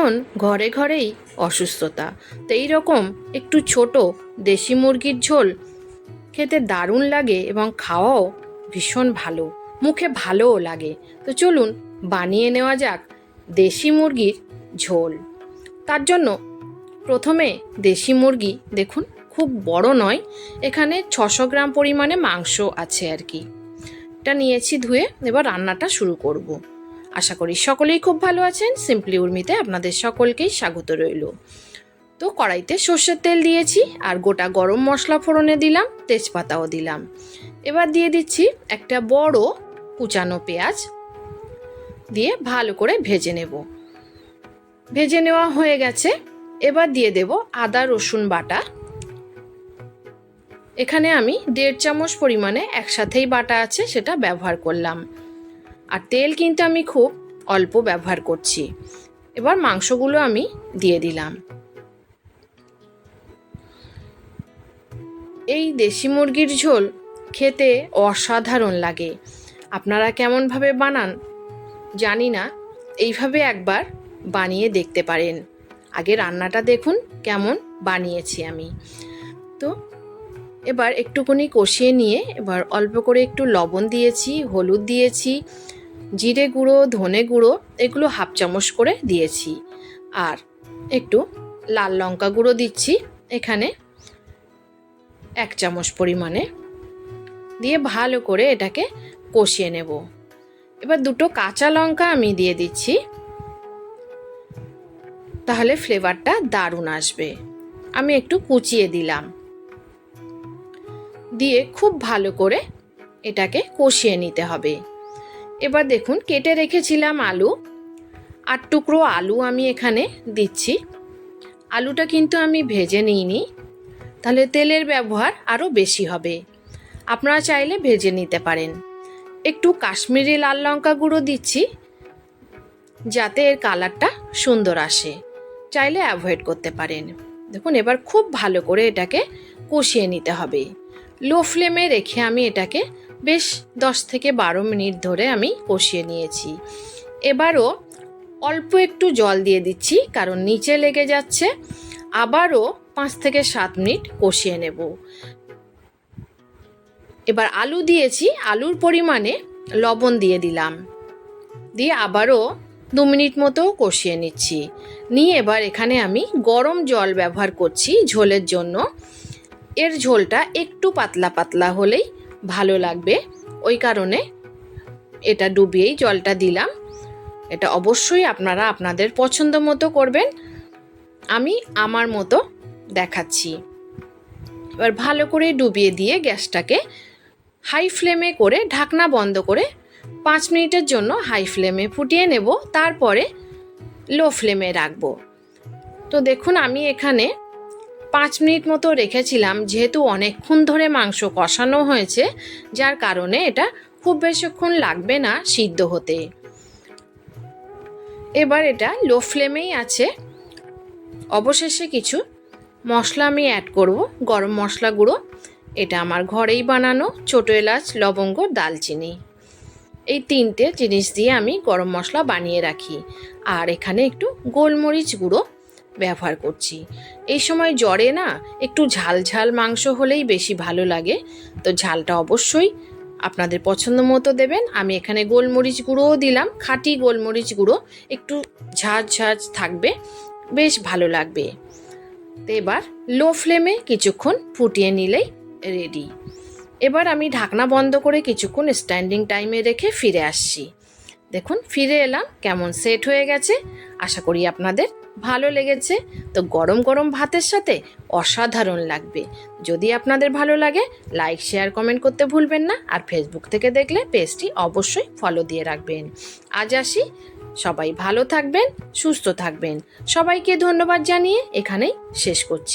এখন ঘরে ঘরেই অসুস্থতা। তো রকম একটু ছোট দেশি মুরগির ঝোল খেতে দারুণ লাগে এবং খাওয়াও ভীষণ ভালো, মুখে ভালোও লাগে। তো চলুন বানিয়ে নেওয়া যাক দেশি মুরগির ঝোল। তার জন্য প্রথমে দেশি মুরগি দেখুন, খুব বড় নয়, এখানে ছশো গ্রাম পরিমাণে মাংস আছে আর কি। এটা নিয়েছি ধুয়ে এবার রান্নাটা শুরু করব। আশা করি সকলেই খুব ভালো আছেন। সিম্পলি উর্মিতে আপনাদের সকলকেই স্বাগত রইল। তো কড়াইতে সর্ষের তেল দিয়েছি আর গোটা গরম মশলা ফোড়নে দিলাম, তেজপাতাও দিলাম। এবার দিয়ে দিচ্ছি একটা বড় কুচানো পেঁয়াজ দিয়ে ভালো করে ভেজে নেব। ভেজে নেওয়া হয়ে গেছে। এবার দিয়ে দেব আদা, রসুন বাটা। এখানে আমি দেড় চামচ পরিমাণে একসাথেই বাটা আছে, সেটা ব্যবহার করলাম। আর তেল কিন্তু আমি খুব অল্প ব্যবহার করছি। এবার মাংসগুলো আমি দিয়ে দিলাম। এই দেশি মুরগির ঝোল খেতে অসাধারণ লাগে। আপনারা কেমনভাবে বানান জানি না, এইভাবে একবার বানিয়ে দেখতে পারেন। আগে রান্নাটা দেখুন কেমন বানিয়েছি আমি। তো এবার একটুখানি কষিয়ে নিয়ে এবার অল্প করে একটু লবণ দিয়েছি, হলুদ দিয়েছি জিরে গুঁড়ো, ধনে গুঁড়ো, এগুলো হাফ চামচ করে দিয়েছি। আর একটু লাল লঙ্কা গুঁড়ো দিচ্ছি এখানে এক চামচ পরিমাণে। দিয়ে ভালো করে এটাকে কষিয়ে নেব। এবার দুটো কাঁচা লঙ্কা আমি দিয়ে দিচ্ছি। তাহলে ফ্লেভারটা দারুণ আসবে। আমি একটু কুচিয়ে দিলাম। দিয়ে খুব ভালো করে এটাকে কষিয়ে নিতে হবে। এবার দেখুন, কেটে রেখেছিলাম আলু। আট টুকরো আলু আমি এখানে দিচ্ছি। আলুটা কিন্তু আমি ভেজে নিইনি। তাহলে তেলের ব্যবহার আরও বেশি হবে। আপনারা চাইলে ভেজে নিতে পারেন। একটু কাশ্মীরি লাল লঙ্কা গুঁড়ো দিচ্ছি, যাতে এর কালারটা সুন্দর আসে। চাইলে অ্যাভয়েড করতে পারেন। দেখুন, এবার খুব ভালো করে এটাকে কষিয়ে নিতে হবে। লো ফ্লেমে রেখে আমি এটাকে বেশ দশ থেকে বারো মিনিট ধরে আমি কষিয়ে নিয়েছি। এবারও অল্প একটু জল দিয়ে দিচ্ছি, কারণ নিচে লেগে যাচ্ছে। আবারও পাঁচ থেকে সাত মিনিট কষিয়ে নেব। এবার আলু দিয়েছি, আলুর পরিমাণে লবণ দিয়ে দিলাম। দিয়ে আবারও দু মিনিট মতো কষিয়ে নিচ্ছি। নিয়ে এবার এখানে আমি গরম জল ব্যবহার করছি ঝোলের জন্য। এর ঝোলটা একটু পাতলা পাতলা হলেই ভালো লাগবে। ওই কারণে এটা ডুবিয়েই জলটা দিলাম। এটা অবশ্যই আপনারা আপনাদের পছন্দ মতো করবেন। আমি আমার মতো দেখাচ্ছি। এবার ভালো করে ডুবিয়ে দিয়ে গ্যাসটাকে হাই ফ্লেমে করে ঢাকনা বন্ধ করে পাঁচ মিনিটের জন্য হাই ফ্লেমে ফুটিয়ে নেব। তারপরে লো ফ্লেমে রাখব। তো দেখুন, আমি এখানে পাঁচ মিনিট মতো রেখেছিলাম, যেহেতু অনেকক্ষণ ধরে মাংস কষানো হয়েছে, যার কারণে এটা খুব বেশিক্ষণ লাগবে না সিদ্ধ হতে। এবার এটা লো ফ্লেমেই আছে। অবশেষে কিছু মশলা আমি অ্যাড করব, গরম মশলা গুঁড়ো। এটা আমার ঘরেই বানানো ছোটো এলাচ, লবঙ্গ, দালচিনি। এই তিনটে জিনিস দিয়ে আমি গরম মশলা বানিয়ে রাখি। আর এখানে একটু গোলমরিচ গুঁড়ো ব্যবহার করছি। এই সময় জ্বরে না একটু ঝাল ঝাল মাংস হলেই বেশি ভালো লাগে। তো ঝালটা অবশ্যই আপনাদের পছন্দ মতো দেবেন। আমি এখানে গোলমরিচ গুঁড়োও দিলাম, খাঁটি গোলমরিচ গুঁড়ো, একটু ঝাঁঝ ঝাঁঝ থাকবে, বেশ ভালো লাগবে। তো এবার লো ফ্লেমে কিছুক্ষণ ফুটিয়ে নিলেই রেডি। এবার আমি ঢাকনা বন্ধ করে কিছুক্ষণ স্ট্যান্ডিং টাইমে রেখে ফিরে আসছি। দেখুন, ফিরে এলাম, কেমন সেট হয়ে গেছে। আশা করি আপনাদের ভালো লেগেছে, তো গরম গরম ভাতের সাথে অসাধারণ লাগবে। যদি আপনাদের ভালো লাগে লাইক শেয়ার কমেন্ট করতে ভুলবেন না, আর ফেসবুক থেকে দেখলে পেজটি অবশ্যই ফলো দিয়ে রাখবেন। আজ আসি, সবাই ভালো থাকবেন, সুস্থ থাকবেন। সবাইকে ধন্যবাদ জানিয়ে এখানেই শেষ করছি।